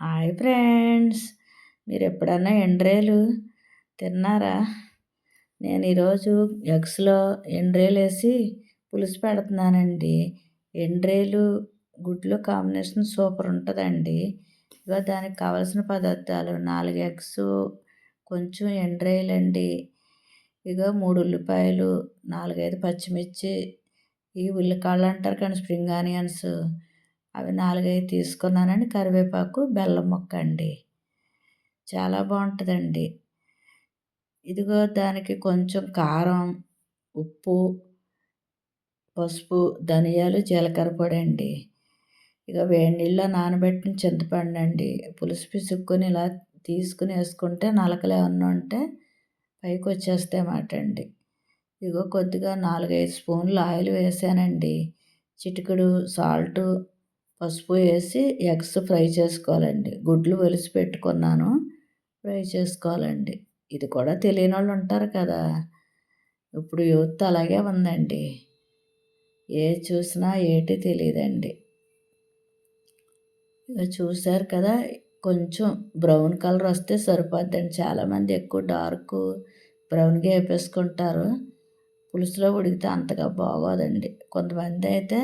Hi friends మీరు ఎప్పుడన్నా ఎండ్రేలు తిన్నారా? నేను ఈరోజు ఎగ్స్లో ఎండ్రేలు వేసి పులుసు పెడుతున్నానండి. ఎండ్రేలు గుడ్లు కాంబినేషన్ సూపర్ ఉంటుందండి. ఇక దానికి కావాల్సిన పదార్థాలు నాలుగు ఎగ్స్ కొంచెం ఎండ్రేలు అండి ఇక మూడు ఉల్లిపాయలు నాలుగైదు పచ్చిమిర్చి ఈ ఉల్లికాళ్ళు అంటారు కానీ స్ప్రింగ్ ఆనియన్స్. అవి నాలుగైదు తీసుకున్నానండి. కరివేపాకు బెల్లం ముక్క అండి. చాలా బాగుంటుందండి. ఇదిగో దానికి కొంచెం కారం ఉప్పు పసుపు ధనియాలు జీలకర్ర పొడి అండి. ఇక వేడి నీళ్ళలో నానబెట్టిన చింతపండు అండి. పులుసు పిసుక్కొని ఇలా తీసుకుని వేసుకుంటే నలకలు ఏమన్నా ఉంటే పైకి వచ్చేస్తే మాట అండి. ఇగో కొద్దిగా నాలుగైదు స్పూన్లు ఆయిల్ వేసానండి. చిటికెడు సాల్టు పసుపు వేసి ఎగ్స్ ఫ్రై చేసుకోవాలండి. గుడ్లు వెలిసి పెట్టుకున్నాను. ఫ్రై చేసుకోవాలండి. ఇది కూడా తెలియని వాళ్ళు ఉంటారు కదా. ఇప్పుడు యూత్ అలాగే ఉందండి. ఏ చూసినా ఏటి తెలియదండి. చూశారు కదా కొంచెం బ్రౌన్ కలర్ వస్తే సరిపోద్దండి. చాలామంది ఎక్కువ డార్క్ బ్రౌన్గా వేపేసుకుంటారు. పులుసులో ఉడికితే అంతగా బాగోదండి. కొంతమంది అయితే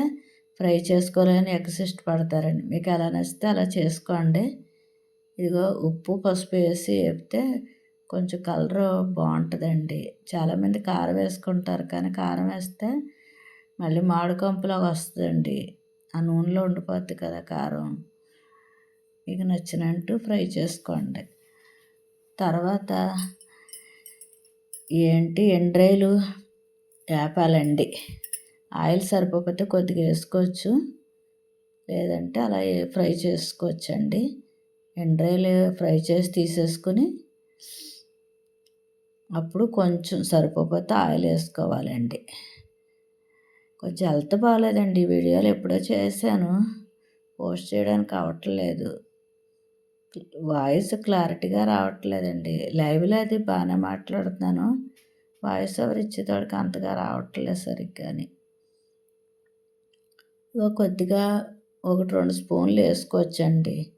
ఫ్రై చేసుకోలేని ఎగ్స్ ఇష్టపడతారండి మీకు ఎలా నచ్చితే అలా చేసుకోండి. ఇదిగో ఉప్పు పసుపు వేసి వేపితే కొంచెం కలర్ బాగుంటుందండి. చాలామంది కారం వేసుకుంటారు కానీ కారం వేస్తే మళ్ళీ మామిడికంపులాగా వస్తుందండి. ఆ నూనెలో ఉండిపోద్ది కదా కారం. మీకు నచ్చినట్టు ఫ్రై చేసుకోండి. తర్వాత ఏంటి? ఎండ్రాయిలు వేపాలండి. ఆయిల్ సరిపోకపోతే కొద్దిగా వేసుకోవచ్చు. లేదంటే అలా ఫ్రై చేసుకోవచ్చు అండి ఫ్రై చేసి తీసేసుకుని అప్పుడు కొంచెం సరిపోతే ఆయిల్ వేసుకోవాలండి. కొంచెం హెల్త్ బాగాలేదండి. వీడియోలు ఎప్పుడో చేశాను. పోస్ట్ చేయడానికి అవ్వట్లేదు వాయిస్ క్లారిటీగా రావట్లేదండి. లైవ్లో అది బాగానే మాట్లాడుతున్నాను. వాయిస్ ఎవరు ఇచ్చేటోడికి అంతగా రావట్లేదు సరిగ్గాని. కొద్దిగా ఒకటి రెండు స్పూన్లు వేసుకోవచ్చండి.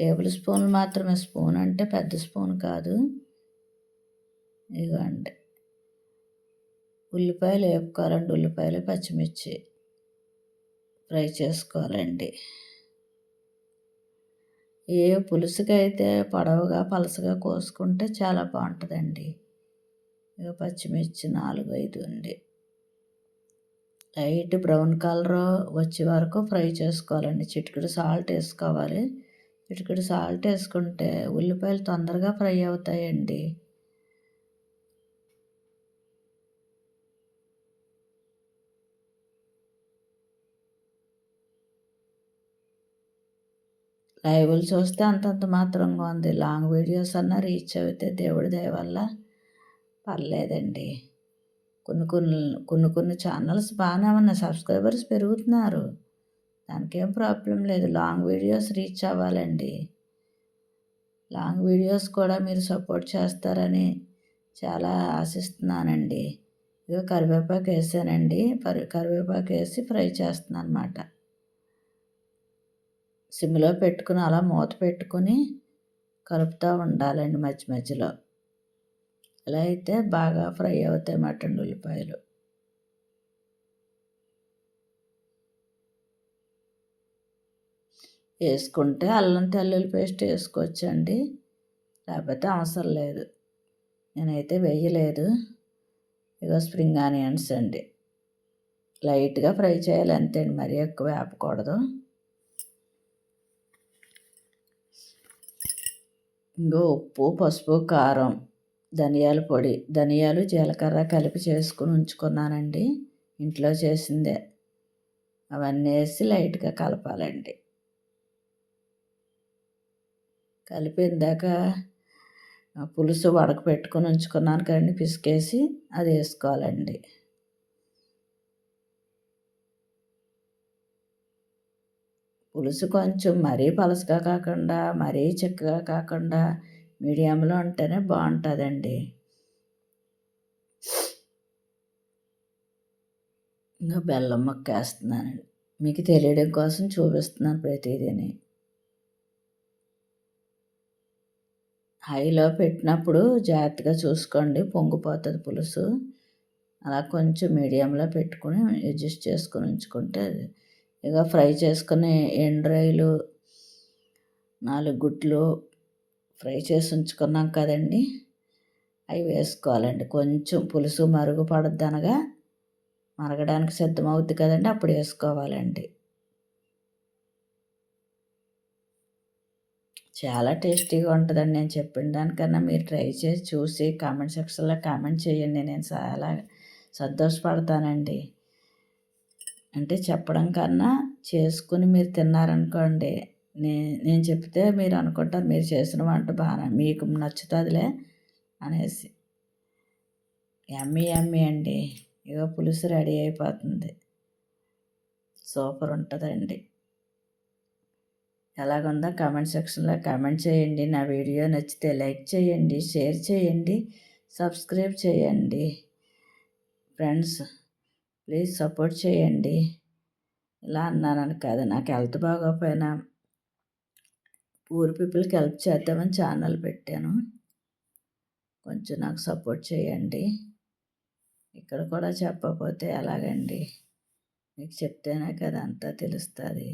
టేబుల్ స్పూన్లు మాత్రమే. స్పూన్ అంటే పెద్ద స్పూన్ కాదు. ఇదిగోండి. ఉల్లిపాయలు వేపుకోవాలండి. ఉల్లిపాయలు పచ్చిమిర్చి ఫ్రై చేసుకోవాలండి. ఏ పులుసుకైతే పొడవుగా పలసగా కోసుకుంటే చాలా బాగుంటుందండి. ఇక పచ్చిమిర్చి నాలుగు ఐదు అండి లైట్ బ్రౌన్ కలర్ వచ్చే వరకు ఫ్రై చేసుకోవాలండి. చిటికెడు సాల్ట్ వేసుకోవాలి. చిటికెడు సాల్ట్ వేసుకుంటే ఉల్లిపాయలు తొందరగా ఫ్రై అవుతాయండి. లైవ్లు చూస్తే అంతంత మాత్రంగా ఉంది. లాంగ్ వీడియోస్ అన్నా రీచ్ అవుతాయి దేవుడి దయ వల్ల పర్లేదండి. కొన్ని కొన్ని కొన్ని కొన్ని ఛానల్స్ బాగానే ఉన్న సబ్స్క్రైబర్స్ పెరుగుతున్నారు. దానికేం ప్రాబ్లం లేదు. లాంగ్ వీడియోస్ రీచ్ అవ్వాలండి. లాంగ్ వీడియోస్ కూడా మీరు సపోర్ట్ చేస్తారని చాలా ఆశిస్తున్నానండి. ఇక కరివేపాకు వేసానండి. కరివేపాకు వేసి ఫ్రై చేస్తున్నాను అనమాట సిమ్లో పెట్టుకుని అలా మూత పెట్టుకుని కలుపుతూ ఉండాలండి మధ్య మధ్యలో. ఇలా అయితే బాగా ఫ్రై అవుతాయి మటన్ ఉల్లిపాయలు. వేసుకుంటే అల్లం తెల్లుల్లి పేస్ట్ వేసుకోవచ్చండి. లేకపోతే అవసరం లేదు. నేనైతే వేయలేదు. ఇగో స్ప్రింగ్ ఆనియన్స్ అండి. లైట్గా ఫ్రై చేయాలి అంతే అండి మరీ ఎక్కువ వేపకూడదు. ఇంకో ఉప్పు పసుపు కారం ధనియాల పొడి. ధనియాలు జీలకర్ర కలిపి చేసుకుని ఉంచుకున్నానండి. ఇంట్లో చేసిందే. అవన్నీ వేసి లైట్గా కలపాలండి. కలిపి ఇందాక పులుసు వడకపెట్టుకుని ఉంచుకున్నాను కదండి పిసికేసి అది వేసుకోవాలండి. పులుసు కొంచెం మరీ పలసగా కాకుండా మరీ చిక్కగా కాకుండా మీడియంలో ఉంటేనే బాగుంటుందండి. ఇంకా బెల్లం ముక్క వేస్తున్నానండి. మీకు తెలియడం కోసం చూపిస్తున్నాను ప్రతిదీని. హైలో పెట్టినప్పుడు జాగ్రత్తగా చూసుకోండి పొంగిపోతుంది పులుసు. అలా కొంచెం మీడియంలో పెట్టుకుని అడ్జస్ట్ చేసుకుని ఉంచుకుంటే ఇక ఫ్రై చేసుకునే ఎండ్రాయిలు నాలుగు గుడ్లు ఫ్రై చేసి ఉంచుకున్నాం కదండి. అవి వేసుకోవాలండి. కొంచెం పులుసు మరుగుపడద్దు అనగా మరగడానికి సిద్ధమవుద్ది కదండి. అప్పుడు వేసుకోవాలండి. చాలా టేస్టీగా ఉంటుందండి. నేను చెప్పిన దానికన్నా మీరు ట్రై చేసి చూసి కామెంట్ సెక్షన్లో కామెంట్ చేయండి. నేను చాలా సంతోషపడతానండి. అంటే చెప్పడం కన్నా చేసుకుని మీరు తిన్నారనుకోండి నే నేను చెప్తే మీరు అనుకుంటారు మీరు చేసిన వంట బాగా మీకు నచ్చుతుందిలే అనేసి. ఎమ్మి ఎమ్మి అండి. ఇగో పులుసు రెడీ అయిపోతుంది. సూపర్ ఉంటుందండి. ఎలాగుందో కామెంట్ సెక్షన్లో కామెంట్ చేయండి. నా వీడియో నచ్చితే లైక్ చేయండి షేర్ చేయండి సబ్స్క్రైబ్ చేయండి. ఫ్రెండ్స్ ప్లీజ్ సపోర్ట్ చేయండి. ఇలా అన్నానని కాదు నాకు హెల్త్ బాగోపోయినా పూర్ పీపుల్కి హెల్ప్ చేద్దామని ఛానల్ పెట్టాను. కొంచెం నాకు సపోర్ట్ చేయండి. ఇక్కడ కూడా చెప్పకపోతే ఎలాగండి? మీకు చెప్తేనే కదా అంతా తెలుస్తుంది.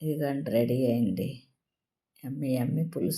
ఇదిగండి రెడీ అయింది ఎమ్మి ఎమ్మి పులుసు